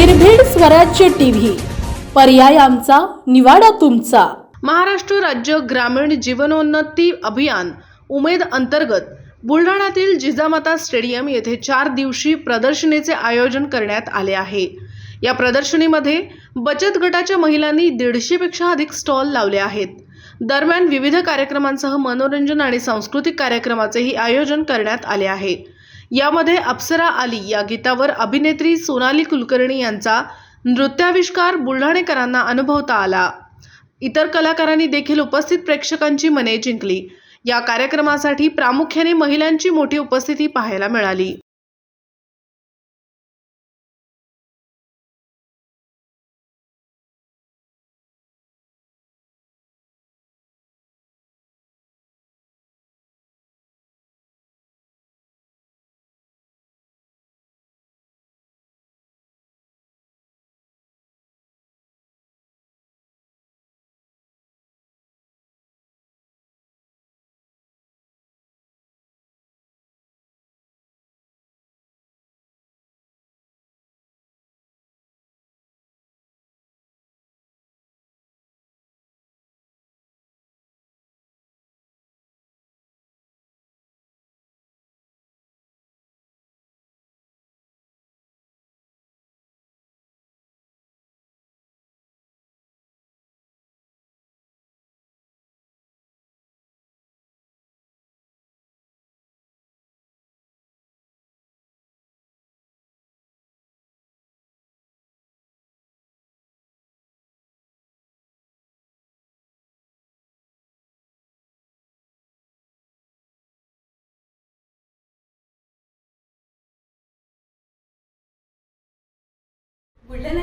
स्वराज्य टीव्ही. पर्याय आमचा निवाडा तुमचा. महाराष्ट्र राज्य ग्रामीण जीवनोन्नती अभियान उमेद अंतर्गत बुलढाण्यातील जिजामाता स्टेडियम येथे चार दिवशी प्रदर्शनीचे आयोजन करण्यात आले आहे. या प्रदर्शनीमध्ये बचत गटाच्या महिलांनी दीडशेपेक्षा अधिक स्टॉल लावले आहेत. दरम्यान विविध कार्यक्रमांसह मनोरंजन आणि सांस्कृतिक कार्यक्रमाचेही आयोजन करण्यात आले आहे. यामध्ये अप्सरा आली या गीतावर अभिनेत्री सोनाली कुलकर्णी यांचा नृत्याविष्कार बुलढाणेकरांना अनुभवता आला. इतर कलाकारांनी देखील उपस्थित प्रेक्षकांची मने जिंकली. या कार्यक्रमासाठी प्रामुख्याने महिलांची मोठी उपस्थिती पाहायला मिळाली.